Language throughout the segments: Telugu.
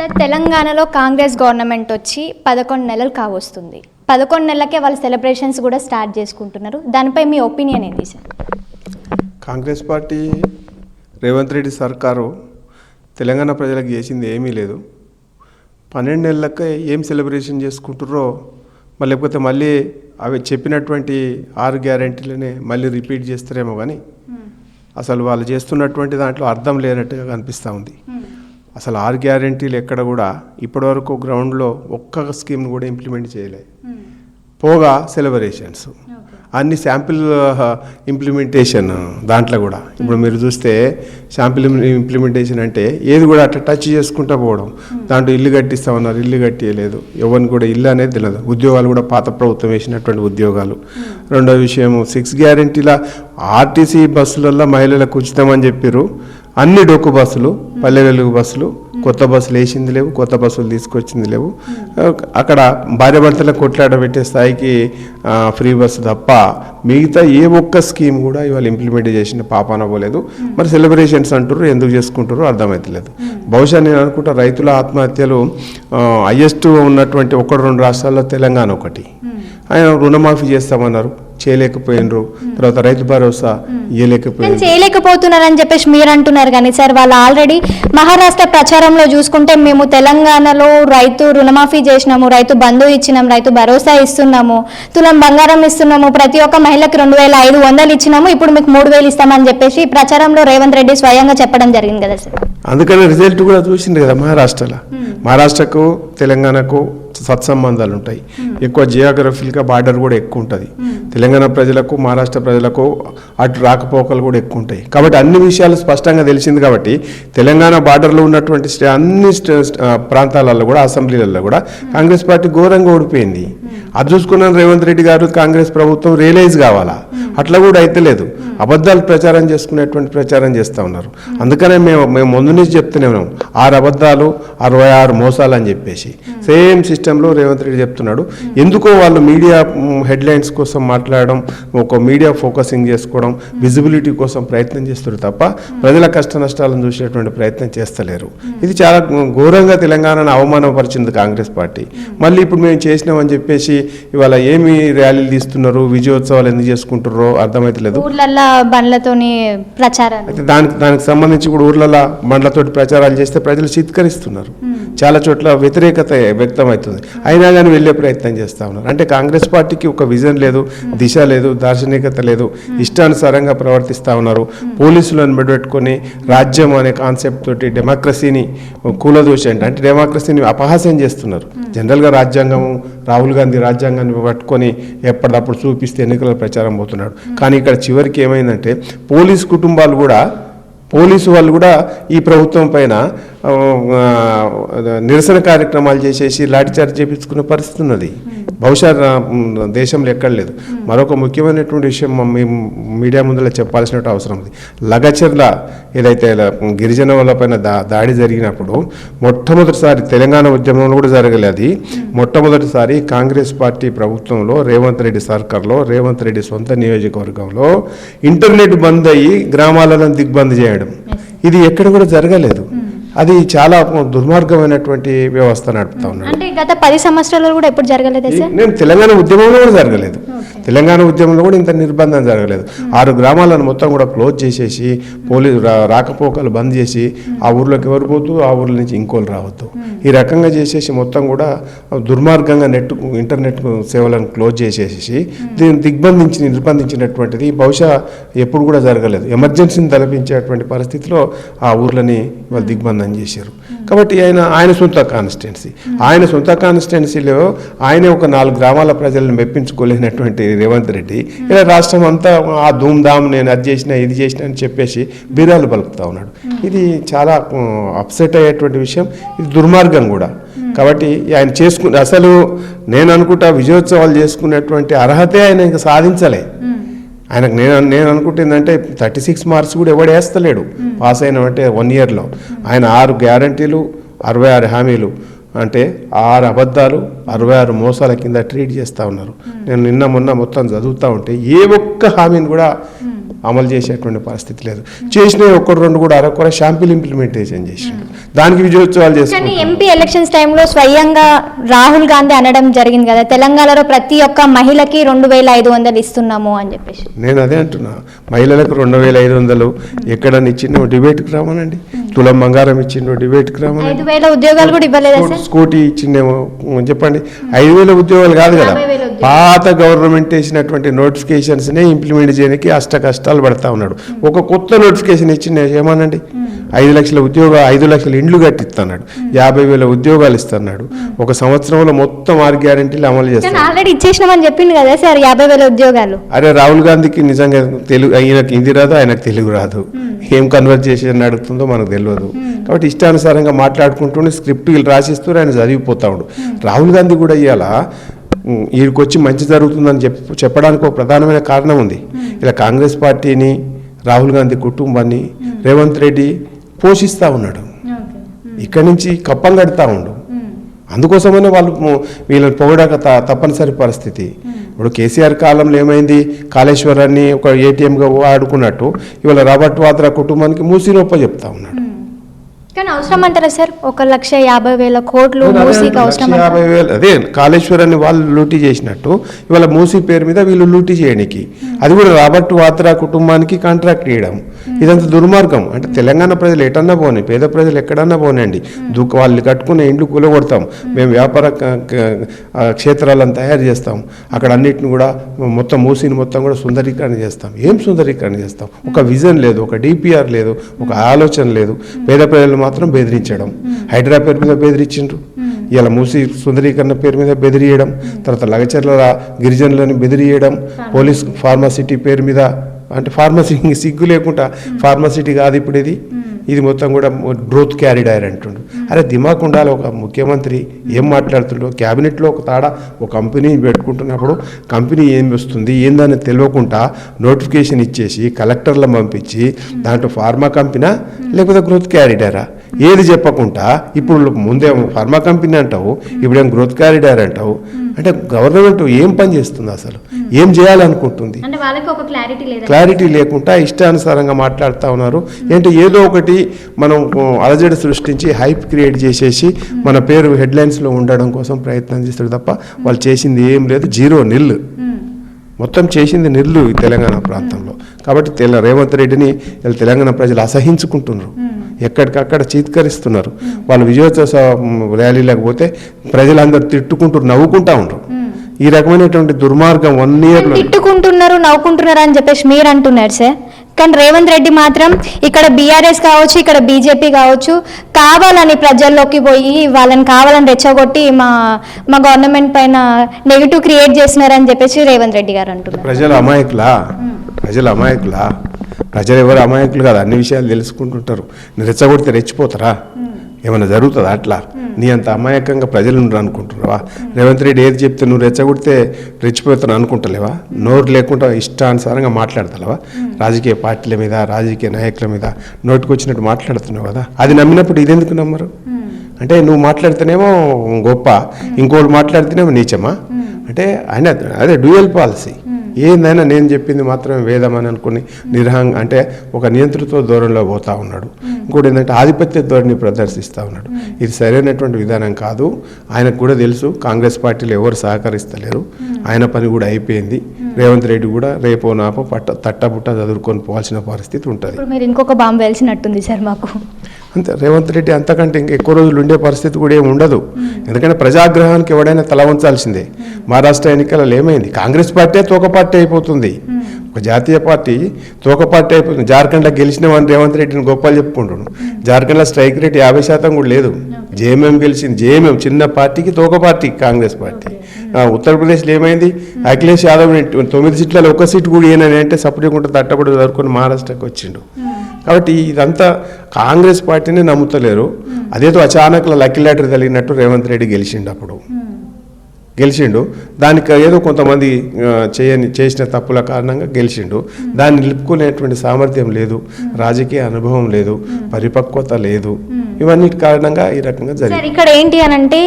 సార్ తెలంగాణలో కాంగ్రెస్ గవర్నమెంట్ వచ్చి పదకొండు నెలలు కావస్తుంది. పదకొండు నెలలకే వాళ్ళు సెలబ్రేషన్స్ కూడా స్టార్ట్ చేసుకుంటున్నారు. దానిపై మీ ఒపీనియన్ ఏంటి సార్? కాంగ్రెస్ పార్టీ రేవంత్ రెడ్డి సర్కారు తెలంగాణ ప్రజలకు చేసింది ఏమీ లేదు. పన్నెండు నెలలకే ఏం సెలబ్రేషన్ చేసుకుంటారో మళ్ళీ లేకపోతే మళ్ళీ అవి చెప్పినటువంటి ఆరు గ్యారంటీలనే మళ్ళీ రిపీట్ చేస్తారేమో కానీ అసలు వాళ్ళు చేస్తున్నటువంటి దాంట్లో అర్థం లేనట్టుగా కనిపిస్తూ ఉంది. అసలు ఆరు గ్యారంటీలు ఎక్కడ కూడా ఇప్పటివరకు గ్రౌండ్లో ఒక్క స్కీమ్ను కూడా ఇంప్లిమెంట్ చేయలే. పోగా సెలబ్రేషన్స్. అన్ని శాంపిల్ ఇంప్లిమెంటేషన్ దాంట్లో కూడా. ఇప్పుడు మీరు చూస్తే శాంపిల్ ఇంప్లిమెంటేషన్ అంటే ఏది కూడా అట్లా టచ్ చేసుకుంటా పోవడం. దాంట్లో ఇల్లు కట్టిస్తామన్నారు ఇల్లు కట్టియలేదు. ఎవరిని కూడా ఇల్లు అనేది తెలియదు ఉద్యోగాలు కూడా పాత ప్రభుత్వం వేసినటువంటి ఉద్యోగాలు. రెండో విషయం సిక్స్ గ్యారంటీల ఆర్టీసీ బస్సులలో మహిళలకు ఉచితమని చెప్పారు అన్ని డొక్కు బస్సులు పల్లె వెలుగు బస్సులు కొత్త బస్సులు వేసింది లేవు కొత్త బస్సులు తీసుకొచ్చింది లేవు. అక్కడ భార్య కొట్లాడ పెట్టే స్థాయికి ఫ్రీ బస్సు తప్ప మిగతా ఏ ఒక్క స్కీమ్ కూడా ఇవాళ ఇంప్లిమెంట్ చేసిన పాపాన పోలేదు. మరి సెలబ్రేషన్స్ అంటారు ఎందుకు చేసుకుంటారో అర్థమవుతలేదు బహుశా నేను అనుకుంటా రైతుల ఆత్మహత్యలు హయ్యెస్ట్ ఉన్నటువంటి ఒకటి రెండు రాష్ట్రాల్లో తెలంగాణ ఒకటి. ఆయన రుణమాఫీ చేస్తామన్నారు. చేయలేకపోయినరు. తర్వాత రైతు భరోసా నేను ఇవ్వలేకపోయినారు చేయలేకపోతున్నారని చెప్పేసి మీరు అంటున్నారు కానీ సార్ వాళ్ళు ఆల్రెడీ మహారాష్ట్ర ప్రచారంలో చూసుకుంటే మేము తెలంగాణలో రైతు రుణమాఫీ చేసినాము రైతు బంధు ఇచ్చినాం రైతు భరోసా ఇస్తున్నాము తులం బంగారం ఇస్తున్నాము ప్రతి ఒక్క మహిళకి రెండు వేల ఐదు వందలు ఇచ్చినాము ఇప్పుడు మీకు మూడు వేలు ఇస్తామని చెప్పేసి ప్రచారంలో రేవంత్ రెడ్డి స్వయంగా చెప్పడం జరిగింది కదా సార్. అందుకని రిజల్ట్ కూడా చూసింది కదా మహారాష్ట్రలో. మహారాష్ట్రకు తెలంగాణకు సత్సంబంధాలు ఉంటాయి ఎక్కువ జియోగ్రఫికల్గా బార్డర్ కూడా ఎక్కువ ఉంటుంది తెలంగాణ ప్రజలకు మహారాష్ట్ర ప్రజలకు అటు రాకపోకలు కూడా ఎక్కువ ఉంటాయి కాబట్టి అన్ని విషయాలు స్పష్టంగా తెలిసింది కాబట్టి తెలంగాణ బార్డర్లో ఉన్నటువంటి స్టే అన్ని ప్రాంతాలలో కూడా అసెంబ్లీలలో కూడా కాంగ్రెస్ పార్టీ ఘోరంగా ఓడిపోయింది. అది చూసుకున్న రేవంత్ రెడ్డి గారు కాంగ్రెస్ ప్రభుత్వం రియలైజ్ కావాలా? అట్లా కూడా అయితే లేదు. అబద్ధాలు ప్రచారం చేసుకునేటువంటి ప్రచారం చేస్తూ ఉన్నారు. అందుకనే మేము మేము ముందు నుంచి చెప్తూనే ఉన్నాం. ఆరు అబద్ధాలు అరవై ఆరు మోసాలు అని చెప్పేసి. సేమ్ సిస్టంలో రేవంత్ రెడ్డి చెప్తున్నాడు. ఎందుకో వాళ్ళు మీడియా హెడ్లైన్స్ కోసం మాట్లాడడం ఒక మీడియా ఫోకసింగ్ చేసుకోవడం విజిబిలిటీ కోసం ప్రయత్నం చేస్తారు తప్ప ప్రజల కష్ట నష్టాలను చూసేటువంటి ప్రయత్నం చేస్తలేరు. ఇది చాలా ఘోరంగా తెలంగాణను అవమానపరిచింది కాంగ్రెస్ పార్టీ. మళ్ళీ ఇప్పుడు మేము చేసినామని చెప్పేసి ఇవాళ ఏమి ర్యాలీలు తీస్తున్నారు? విజయోత్సవాలు ఎందుకు చేసుకుంటారో అర్థమైతలేదు. ఊర్లల్లో బండ్లతోని ప్రచారాలు. అయితే దానికి దానికి సంబంధించి కూడా ఊర్లలో బండ్లతోటి ప్రచారాలు చేస్తే ప్రజలు చిత్కరిస్తున్నారు. చాలా చోట్ల వ్యతిరేకత వ్యక్తం అవుతుంది అయినా కానీ వెళ్ళే ప్రయత్నం చేస్తూ ఉన్నారు. అంటే కాంగ్రెస్ పార్టీకి ఒక విజన్ లేదు దిశ లేదు దార్శనికత లేదు. ఇష్టానుసారంగా ప్రవర్తిస్తూ ఉన్నారు. పోలీసులను పెట్టుకొని రాజ్యం అనే కాన్సెప్ట్ తోటి డెమోక్రసీని కూలదోషండి అంటే అంటే డెమోక్రసీని అపహాస్యం చేస్తున్నారు. జనరల్గా రాజ్యాంగం రాహుల్ గాంధీ రాజ్యాంగాన్ని పట్టుకొని ఎప్పటికప్పుడు చూపిస్తే ఎన్నికల ప్రచారం పోతున్నాడు. కానీ ఇక్కడ చివరికి ఏమైందంటే పోలీస్ కుటుంబాలు కూడా పోలీసు వాళ్ళు కూడా ఈ ప్రభుత్వం పైన నిరసన కార్యక్రమాలు చేసేసి లాఠీచార్జ్ చేపించుకునే పరిస్థితి ఉన్నది. బహుశా దేశంలో ఎక్కడ లేదు. మరొక ముఖ్యమైనటువంటి విషయం మీడియా ముందర చెప్పాల్సిన అవసరం ఉంది. లగచర్ల ఏదైతే గిరిజన వాళ్ళ పైన దా దాడి జరిగినప్పుడు మొట్టమొదటిసారి తెలంగాణ ఉద్యమంలో కూడా జరగలేదు అది. మొట్టమొదటిసారి కాంగ్రెస్ పార్టీ ప్రభుత్వంలో రేవంత్ రెడ్డి సర్కార్లో రేవంత్ రెడ్డి సొంత నియోజకవర్గంలో ఇంటర్నెట్ బంద్ అయ్యి గ్రామాలను దిగ్బంద్ చేయడం. ఇది ఎక్కడ కూడా జరగలేదు. అది చాలా దుర్మార్గమైనటువంటి వ్యవస్థ నడుపుతా ఉన్నాడు. అంటే గత పది సంవత్సరాలలో కూడా ఎప్పుడు జరగలేదా సార్? నేను తెలంగాణ ఉద్యమంలో కూడా జరగలేదు. తెలంగాణ ఉద్యమంలో కూడా ఇంత నిర్బంధం జరగలేదు. ఆరు గ్రామాలను మొత్తం కూడా క్లోజ్ చేసేసి పోలీసు రా- రాకపోకలు బంద్ చేసి ఆ ఊర్లోకి ఎవరు పోతూ ఆ ఊర్ల నుంచి ఇంకోళ్ళు రావద్దు. ఈ రకంగా చేసేసి మొత్తం కూడా దుర్మార్గంగా నెట్ ఇంటర్నెట్ సేవలను క్లోజ్ చేసేసి దీన్ని దిగ్బంధించి నిర్బంధించినటువంటిది బహుశా ఎప్పుడు కూడా జరగలేదు. ఎమర్జెన్సీని తలపించేటువంటి పరిస్థితిలో ఆ ఊర్లని వాళ్ళు దిగ్బంధం చేశారు. కాబట్టి ఆయన ఆయన సొంత కాన్స్టిట్యున్సీ. ఆయన సొంత కాన్స్టిట్యున్సీలో ఆయనే ఒక నాలుగు గ్రామాల ప్రజలను మెప్పించుకోలేనటువంటి రేవంత్ రెడ్డి. ఇలా రాష్ట్రం అంతా ఆ ధూమ్ధామ్ నేను అది చేసిన ఇది చేసిన అని చెప్పేసి బీరాలు పలుకుతా ఉన్నాడు. ఇది చాలా అప్సెట్ అయ్యేటువంటి విషయం. ఇది దుర్మార్గం కూడా. కాబట్టి ఆయన చేసుకుని అసలు నేను అనుకుంటా విజయోత్సవాలు చేసుకునేటువంటి అర్హతే ఆయన ఇంకా సాధించలే. ఆయనకు నేను నేను అనుకుంటుందంటే థర్టీ సిక్స్ మార్క్స్ కూడా ఎవడు వేస్తలేడు. పాస్ అయిన అంటే వన్ ఇయర్లో. ఆయన ఆరు గ్యారంటీలు అరవై ఆరు హామీలు. అంటే ఆరు అబద్ధాలు అరవై ఆరు మోసాల కింద ట్రీట్ చేస్తూ ఉన్నారు. నేను నిన్న మొన్న మొత్తం చదువుతూ ఉంటే ఏ ఒక్క హామీని కూడా అమలు చేసేటువంటి పరిస్థితి లేదు. చేసిన ఒక్కటి రెండు కూడా అరకొర షాంపిల్ ఇంప్లిమెంటేషన్ చేసిండు. దానికి విజయోత్సవాలు చేసుకుంటారు ఎంపీ ఎలక్షన్స్ టైంలో స్వయంగా రాహుల్ గాంధీ అనడం జరిగింది కదా తెలంగాణలో ప్రతి ఒక్క మహిళకి రెండు వేల ఐదు వందలు ఇస్తున్నాము అని చెప్పేసి. నేను అదే అంటున్నా మహిళలకు రెండు వేల ఐదు వందలు ఎక్కడన్నా ఇచ్చిండో డిబేట్కి రామనండి. తులం బంగారం ఇచ్చిండో డిబేట్కి ఐదు రామనండి వేల ఉద్యోగాలు కూడా ఇవ్వలేదా స్కూటీ ఇచ్చిండేమో చెప్పండి. ఐదు వేల ఉద్యోగాలు కాదు కదా. పాత గవర్నమెంట్ వేసినటువంటి నోటిఫికేషన్స్నే ఇంప్లిమెంట్ చేయడానికి అష్ట కష్టాలు పడతా ఉన్నాడు. ఒక కొత్త నోటిఫికేషన్ ఇచ్చిండే ఏమనండి? ఐదు లక్షల ఉద్యోగ ఐదు లక్షల ఇండ్లు కట్టిస్తున్నాడు యాభై వేల ఉద్యోగాలు ఇస్తున్నాడు. ఒక సంవత్సరంలో మొత్తం ఆరు గ్యారెంటీలు అమలు చేస్తాడు ఆల్రెడీ ఇచ్చేసినామని చెప్పింది కదా సార్ యాభై వేల ఉద్యోగాలు. అరే రాహుల్ గాంధీకి నిజంగా తెలుగు ఆయనకు హిందీ రాదు ఆయనకు తెలుగు రాదు. ఏం కన్వర్ట్ చేసి నడుపుతుందో మనకు తెలియదు. కాబట్టి ఇష్టానుసారంగా మాట్లాడుకుంటూనే స్క్రిప్ట్ వీళ్ళు రాసిస్తూ ఆయన చదివిపోతా ఉండు. రాహుల్ గాంధీ కూడా ఇవాళ ఉమ్, వీడికి వచ్చి మంచి జరుగుతుందని చెప్ చెప్పడానికి ఒక ప్రధానమైన కారణం ఉంది. ఇలా కాంగ్రెస్ పార్టీని రాహుల్ గాంధీ కుటుంబాన్ని రేవంత్ రెడ్డి పోషిస్తూ ఉన్నాడు. ఇక్కడి నుంచి కప్పం కడతా ఉండు. అందుకోసమనే వాళ్ళు వీళ్ళని పొగడక తప్పనిసరి పరిస్థితి. ఇప్పుడు కేసీఆర్ కాలంలో ఏమైంది? కాళేశ్వరాన్ని ఒక ఏటీఎంగా వాడుకున్నట్టు ఇవాళ రాబర్ట్ వాద్రా కుటుంబానికి మూసినొప్ప చెప్తా ఉన్నాడు. కానీ అవసరం అంటారా సార్? ఒక లక్ష యాభై వేల కోట్లు మూసీకి అవసరం యాభై? వేలు. అదే కాళేశ్వరాన్ని వాళ్ళు లూటీ చేసినట్టు ఇవాళ మూసీ పేరు మీద వీళ్ళు లూటీ చేయడానికి. అది కూడా రాబర్ట్ వాద్రా కుటుంబానికి కాంట్రాక్ట్ ఇవ్వడం ఇదంతా దుర్మార్గం. అంటే తెలంగాణ ప్రజలు ఎటన్నా పోనీ పేద ప్రజలు ఎక్కడన్నా పోనండి దుఃఖ వాళ్ళు కట్టుకున్న ఇండ్లు కూలగొడతాం. మేము వ్యాపార క్షేత్రాలను తయారు చేస్తాం. అక్కడ అన్నిటిని కూడా మొత్తం మూసీని మొత్తం కూడా సుందరీకరణ చేస్తాం. ఏం సుందరీకరణ చేస్తాం? ఒక విజన్ లేదు ఒక డిపిఆర్ లేదు ఒక ఆలోచన లేదు. పేద ప్రజలు మాత్రం బెదిరించడం. హైడ్రా పేరు మీద బెదిరించిండ్రు. ఇలా మూసి సుందరీకరణ పేరు మీద బెదిరియడం తర్వాత లగచర్ల గిరిజనులను బెదిరియడం పోలీస్ ఫార్మాసిటీ పేరు మీద అంటే ఫార్మసీ సిగ్గు లేకుండా ఫార్మసిటీ కాదు ఇప్పుడు ఇది. ఇది మొత్తం కూడా గ్రోత్ క్యారిడైర్ అంటుండు అరే దిమాక్ ఉండాలి. ఒక ముఖ్యమంత్రి ఏం మాట్లాడుతుండో క్యాబినెట్లో ఒక తాడ ఒక కంపెనీ పెట్టుకుంటున్నప్పుడు కంపెనీ ఏం వస్తుంది ఏందని తెలియకుండా నోటిఫికేషన్ ఇచ్చేసి కలెక్టర్లను పంపించి దాంట్లో ఫార్మా కంపెనీ లేకపోతే గ్రోత్ క్యారిడారా? ఏది చెప్పకుండా ఇప్పుడు ముందేమో ఫార్మా కంపెనీ అంటావు ఇప్పుడేం గ్రోత్ క్యారిడైర్ అంటావు. అంటే గవర్నమెంట్ ఏం పని చేస్తుంది అసలు? ఏం చేయాలనుకుంటుంది? అంటే వాళ్ళకి ఒక క్లారిటీ లేకుండా ఇష్టానుసారంగా మాట్లాడుతూ ఉన్నారు. ఏంటి ఏదో ఒకటి మనం అలజడి సృష్టించి హైప్ క్రియేట్ చేసేసి మన పేరు హెడ్లైన్స్లో ఉండడం కోసం ప్రయత్నం చేస్తారు తప్ప వాళ్ళు చేసింది ఏం లేదు. జీరో నిల్ మొత్తం చేసింది నిల్లు ఈ తెలంగాణ ప్రాంతంలో. కాబట్టి తెల రేవంత్ రెడ్డిని తెలంగాణ ప్రజలు అసహించుకుంటున్నారు. ఎక్కడికక్కడ చీత్కరిస్తున్నారు. వాళ్ళు విజయోత్సవ మ్, ర్యాలీలకు పోతే ప్రజలందరూ తిట్టుకుంటూ నవ్వుకుంటా ఉంటారు ఈ రకమైనటువంటి దుర్మార్గం వన్ ఇయర్లో తిట్టుకుంటున్నారు నవ్వుకుంటున్నారు అని చెప్పేసి మీరు అంటున్నారు సార్. కానీ రేవంత్ రెడ్డి మాత్రం ఇక్కడ బీఆర్ఎస్ కావచ్చు ఇక్కడ బీజేపీ కావచ్చు కావాలని ప్రజల్లోకి పోయి వాళ్ళని కావాలని రెచ్చగొట్టి మా మా గవర్నమెంట్ పైన నెగిటివ్ క్రియేట్ చేస్తున్నారని చెప్పేసి రేవంత్ రెడ్డి గారు అంటున్నారు. ప్రజలు అమాయకులా? ప్రజలు అమాయకులా? ప్రజలు ఎవరు అమాయకులు కాదు అన్ని విషయాలు తెలుసుకుంటుంటారు. రెచ్చగొడితే రెచ్చిపోతారా? ఏమైనా జరుగుతుందా అట్లా? నీ అంత అమాయకంగా ప్రజలు ఉండరు అనుకుంటున్నావా? రేవంత్ రెడ్డి ఏది చెప్తే నువ్వు రెచ్చగొడితే రెచ్చిపోతాను అనుకుంటలేవా? నోరు లేకుండా ఇష్టానుసారంగా మాట్లాడతలేవా రాజకీయ పార్టీల మీద రాజకీయ నాయకుల మీద నోటికి మాట్లాడుతున్నావు కదా? అది నమ్మినప్పుడు ఇదెందుకు నమ్మరు? అంటే నువ్వు మాట్లాడితేనేమో గొప్ప ఇంకోటి మాట్లాడితేనేమో నీచమా? అంటే ఆయన అదే డ్యూయల్ పాలసీ. ఏందైనా నేను చెప్పింది మాత్రమే వేదం అని అనుకుని నిర్హంగ అంటే ఒక నియంతృత్వ ధోరణిలో పోతా ఉన్నాడు. ఇంకోటి ఏంటంటే ఆధిపత్య ధోరణి ప్రదర్శిస్తూ ఉన్నాడు. ఇది సరైనటువంటి విధానం కాదు. ఆయనకు కూడా తెలుసు కాంగ్రెస్ పార్టీలు ఎవరు సహకరిస్తలేరు. ఆయన పని కూడా అయిపోయింది. రేవంత్ రెడ్డి కూడా రేపో నాపో పట్ట తట్టబుట్ట చదువుకొని పోవాల్సిన పరిస్థితి ఉంటుంది. మీరు ఇంకొక బాంబు వేల్చినట్టుంది సార్ మాకు. అంతే రేవంత్ రెడ్డి అంతకంటే ఇంకా ఎక్కువ రోజులు ఉండే పరిస్థితి కూడా ఏమి ఉండదు. ఎందుకంటే ప్రజాగ్రహానికి ఎవడైనా తల ఉంచాల్సిందే. మహారాష్ట్ర ఎన్నికలలో ఏమైంది? కాంగ్రెస్ పార్టీ తోక పార్టీ అయిపోతుంది. ఒక జాతీయ పార్టీ తోక పార్టీ అయిపోతుంది. జార్ఖండ్లో గెలిచిన వాడిని రేవంత్ రెడ్డిని గొప్పలు చెప్పుకుంటున్నాడు. జార్ఖండ్లో స్ట్రైక్ రేట్ యాభై శాతం కూడా లేదు. జేఎంఎం గెలిచింది. జేఎంఎం చిన్న పార్టీకి తోక పార్టీ కాంగ్రెస్ పార్టీ. ఉత్తరప్రదేశ్లో ఏమైంది? అఖిలేష్ యాదవ్ తొమ్మిది సీట్లలో ఒక సీటు కూడా ఈయన అంటే సపరేట్ ఉంటే తట్టబడి జరుపుకొని మహారాష్ట్రకి వచ్చిండు. కాబట్టి ఇదంతా కాంగ్రెస్ పార్టీని నమ్ముతలేరు. అదేదో అచానక్ల లక్కీ లాటరీ తగిలినట్టు రేవంత్ రెడ్డి గెలిచిండు అప్పుడు. గెలిచిండు. దానికి ఏదో కొంతమంది చేయని చేసిన తప్పుల కారణంగా గెలిచిండు. దాన్ని నిలుపుకునేటువంటి సామర్థ్యం లేదు. రాజకీయ అనుభవం లేదు. పరిపక్వత లేదు. ఇవన్నిటి కారణంగా ఈ రకంగా జరిగింది. ఇక్కడ ఏంటి అని అంటే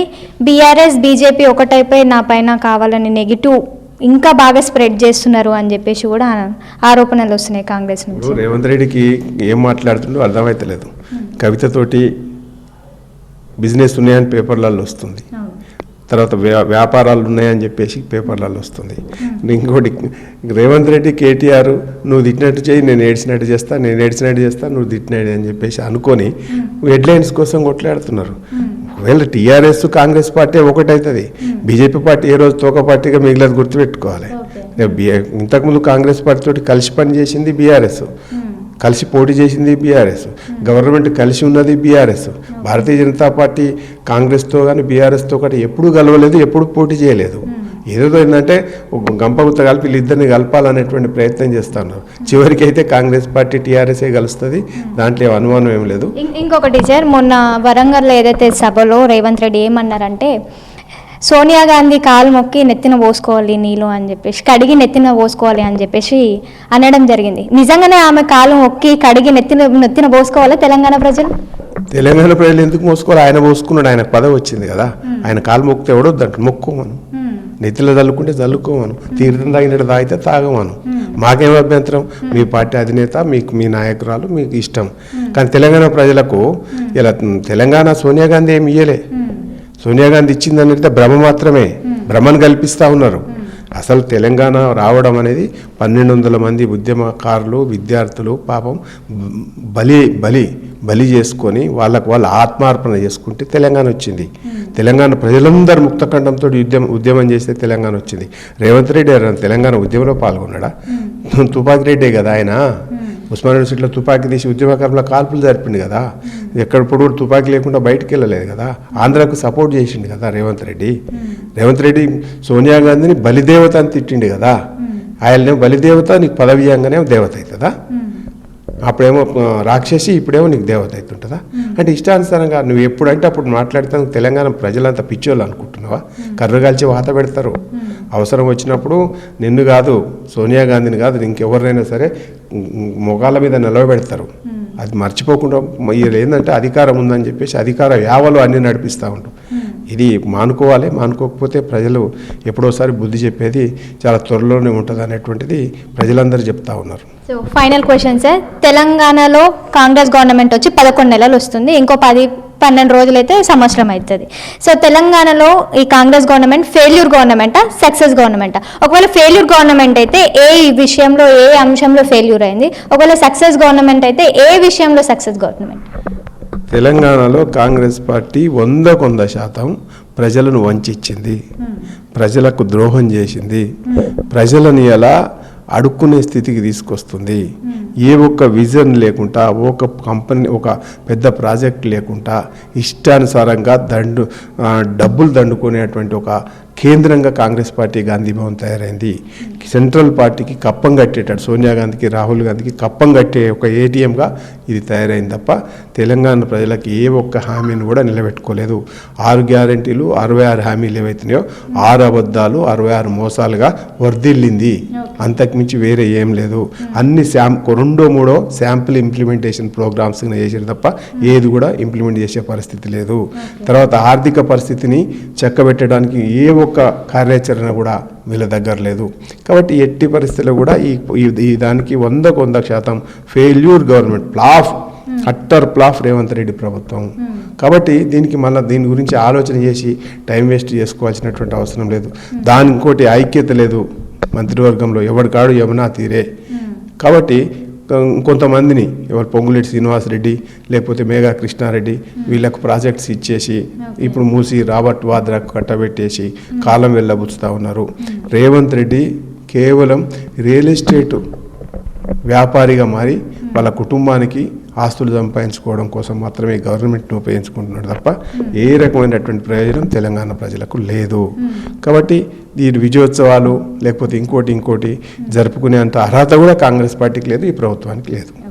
బీఆర్ఎస్ బీజేపీ ఒకటైపోయి నా పైన కావాలని నెగిటివ్ ఇంకా బాగా స్ప్రెడ్ చేస్తున్నారు అని చెప్పేసి కూడా ఆరోపణలు వస్తున్నాయి కాంగ్రెస్ నుంచి. రేవంత్ రెడ్డికి ఏం మాట్లాడుతుండో అర్థమైతలేదు. కవితతోటి బిజినెస్ ఉన్నాయని పేపర్లలో వస్తుంది. తర్వాత వ్యా- వ్యాపారాలు ఉన్నాయని చెప్పేసి పేపర్లలో వస్తుంది. ఇంకోటి రేవంత్ రెడ్డి కేటీఆర్ నువ్వు తిట్టినట్టు చేయి నేను ఏడ్చినట్టు చేస్తా నేను ఏడ్చినట్టు చేస్తా నువ్వు తిట్టినట్టు అని చెప్పేసి అనుకొని హెడ్లైన్స్ కోసం కొట్లాడుతున్నారు. ఒకవేళ టీఆర్ఎస్ కాంగ్రెస్ పార్టీ ఒకటవుతుంది బీజేపీ పార్టీ ఏ రోజు తోక పార్టీగా మిగిలినది గుర్తుపెట్టుకోవాలి. ఇంతకుముందు కాంగ్రెస్ పార్టీ తోటి కలిసి పనిచేసింది బీఆర్ఎస్. కలిసి పోటీ చేసింది బీఆర్ఎస్. గవర్నమెంట్ కలిసి ఉన్నది బీఆర్ఎస్. భారతీయ జనతా పార్టీ కాంగ్రెస్తో కానీ బీఆర్ఎస్తో కానీ ఎప్పుడు కలవలేదు ఎప్పుడు పోటీ చేయలేదు. ఏదో ఏంటంటే ఒక గంపగుత్త కలిపి వీళ్ళిద్దరిని కలపాలనేటువంటి ప్రయత్నం చేస్తున్నారు. చివరికి అయితే కాంగ్రెస్ పార్టీ టీఆర్ఎస్ఏ కలుస్తుంది. దాంట్లో అనుమానం ఏం లేదు. ఇంకొకటి సార్ మొన్న వరంగల్లో ఏదైతే సభలో రేవంత్ రెడ్డి ఏమన్నారంటే సోనియా గాంధీ కాలు మొక్కి నెత్తిన పోసుకోవాలి నీళ్ళు అని చెప్పేసి కడిగి నెత్తిన పోసుకోవాలి అని చెప్పేసి అనడం జరిగింది. నిజంగానే ఆమె కాలు మొక్కి కడిగి నెత్తిన నెత్తిన పోసుకోవాలి తెలంగాణ ప్రజలు? తెలంగాణ ప్రజలు ఎందుకు మోసుకోవాలి? ఆయన మోసుకున్నాడు ఆయనకు పదవి వచ్చింది కదా. ఆయన కాలు మొక్కితే ఎవడొద్దంట మొక్కోమను నెత్తిలో చల్లుకుంటే చల్లుకోమను తీర్థం తాగినట్టు తాగితే తాగమను. మాకేం అభ్యంతరం? మీ పార్టీ అధినేత మీకు మీ నాయకురాలు మీకు ఇష్టం. కానీ తెలంగాణ ప్రజలకు ఇలా తెలంగాణ సోనియా గాంధీ ఏమి ఇయ్యలే. సోనియా గాంధీ ఇచ్చిందని అంటే భ్రమ మాత్రమే. భ్రమను కల్పిస్తూ ఉన్నారు. అసలు తెలంగాణ రావడం అనేది పన్నెండు వందల మంది ఉద్యమకారులు విద్యార్థులు పాపం బలి బలి బలి చేసుకొని వాళ్ళకు వాళ్ళు ఆత్మార్పణ చేసుకుంటే తెలంగాణ వచ్చింది. తెలంగాణ ప్రజలందరూ ముక్తఖండంతో ఉద్యమం ఉద్యమం చేస్తే తెలంగాణ వచ్చింది. రేవంత్ రెడ్డి ఎవరైనా తెలంగాణ ఉద్యమంలో పాల్గొన్నాడా? తుపాకి రెడ్డే కదా ఆయన? ఉస్మాన్ యూనివర్సిటీలో తుపాకీ తీసి ఉద్యమకారుల కాల్పులు జరిపిండు కదా. ఎక్కడప్పుడు కూడా తుపాకీ లేకుండా బయటికి వెళ్ళలేదు కదా. ఆంధ్రాకు సపోర్ట్ చేసిండు కదా రేవంత్ రెడ్డి. రేవంత్ రెడ్డి సోనియా గాంధీని బలిదేవత అని తిట్టిండు కదా. ఆయననేమో బలిదేవత నీకు పదవి ఇయ్యంగానే దేవత అవుతుందా? అప్పుడేమో రాక్షసి ఇప్పుడేమో నీకు దేవత అవుతుంటుందా? అంటే ఇష్టానుసారంగా నువ్వు ఎప్పుడంటే అప్పుడు మాట్లాడితే తెలంగాణ ప్రజలంతా పిచ్చోళ్ళు అనుకుంటున్నావా? కర్రగాల్చి వాత పెడతారు. అవసరం వచ్చినప్పుడు నిన్ను కాదు సోనియా గాంధీని కాదు ఇంకెవరినైనా సరే మొగాళ్ళ మీద నిలవబెడతారు. అది మర్చిపోకుండా ఇది ఏంటంటే అధికారం ఉందని చెప్పేసి అధికార యావలు అన్ని నడిపిస్తూ ఉంటాం ఇది మానుకోవాలి మానుకోకపోతే ప్రజలు ఎప్పుడోసారి బుద్ధి చెప్పేది చాలా త్వరలోనే ఉంటుంది అనేటువంటిది ప్రజలందరూ చెప్తా ఉన్నారు. సో ఫైనల్ క్వశ్చన్ సార్ తెలంగాణలో కాంగ్రెస్ గవర్నమెంట్ వచ్చి పదకొండు నెలలు వస్తుంది. ఇంకో పది పన్నెండు రోజులైతే సంవత్సరం అవుతుంది. సో తెలంగాణలో ఈ కాంగ్రెస్ గవర్నమెంట్ ఫెయిల్యూర్ గవర్నమెంటా? సక్సెస్ గవర్నమెంటా? ఒకవేళ ఫెయిల్యూర్ గవర్నమెంట్ అయితే ఏ విషయంలో ఏ అంశంలో ఫెయిల్యూర్ అయింది? ఒకవేళ సక్సెస్ గవర్నమెంట్ అయితే ఏ విషయంలో సక్సెస్ గవర్నమెంట్? తెలంగాణలో కాంగ్రెస్ పార్టీ వంద శాతం ప్రజలను వంచింది ప్రజలకు ద్రోహం చేసింది. ప్రజలను ఎలా అడుక్కునే స్థితికి తీసుకొస్తుంది. ఏ ఒక్క విజన్ లేకుండా ఒక కంపెనీ ఒక పెద్ద ప్రాజెక్ట్ లేకుండా ఇష్టానుసారంగా దండు డబ్బులు దండుకునేటువంటి ఒక కేంద్రంగా కాంగ్రెస్ పార్టీ గాంధీ భవన్ తయారైంది. సెంట్రల్ పార్టీకి కప్పం కట్టేటట్టు సోనియా గాంధీకి రాహుల్ గాంధీకి కప్పం కట్టే ఒక ఏటీఎంగా ఇది తయారైంది తప్ప తెలంగాణ ప్రజలకు ఏ ఒక్క హామీని కూడా నిలబెట్టుకోలేదు. ఆరు గ్యారంటీలు అరవై ఆరు హామీలు ఏవైతున్నాయో ఆరు అబద్ధాలు అరవై ఆరు మోసాలుగా వర్ధిల్లింది. అంతకుమించి వేరే ఏం లేదు. అన్ని శాం రెండో మూడో శాంపుల్ ఇంప్లిమెంటేషన్ ప్రోగ్రామ్స్ చేసారు తప్ప ఏది కూడా ఇంప్లిమెంట్ చేసే పరిస్థితి లేదు. తర్వాత ఆర్థిక పరిస్థితిని చక్కబెట్టడానికి ఏ ఒక్క కార్యాచరణ కూడా వీళ్ళ దగ్గర లేదు. కాబట్టి ఎట్టి పరిస్థితుల్లో కూడా ఈ దానికి వందకు వంద శాతం failure government flop utter flop Revanth Reddy ప్రభుత్వం. కాబట్టి దీనికి మళ్ళీ దీని గురించి ఆలోచన చేసి టైం వేస్ట్ చేసుకోవాల్సినటువంటి అవసరం లేదు. దాని ఇంకోటి ఐక్యత లేదు. మంత్రివర్గంలో ఎవరికాడు యమునా తీరే. కాబట్టి కొంతమందిని ఎవరు పొంగులేటి శ్రీనివాసరెడ్డి లేకపోతే మేఘా కృష్ణారెడ్డి వీళ్ళకు ప్రాజెక్ట్స్ ఇచ్చేసి ఇప్పుడు మూసి రాబర్ట్ వాద్రాకు కట్టబెట్టేసి కాలం వెళ్ళబుచ్చుతా ఉన్నారు. రేవంత్ రెడ్డి కేవలం రియల్ ఎస్టేట్ వ్యాపారిగా మారి వాళ్ళ కుటుంబానికి ఆస్తులు సంపాదించుకోవడం కోసం మాత్రమే గవర్నమెంట్ను ఉపయోగించుకుంటున్నాడు తప్ప ఏ రకమైనటువంటి ప్రయోజనం తెలంగాణ ప్రజలకు లేదు. కాబట్టి ఈ విజయోత్సవాలు లేకపోతే ఇంకోటి ఇంకోటి జరుపుకునే అంత అర్హత కూడా కాంగ్రెస్ పార్టీకి లేదు ఈ ప్రభుత్వానికి లేదు.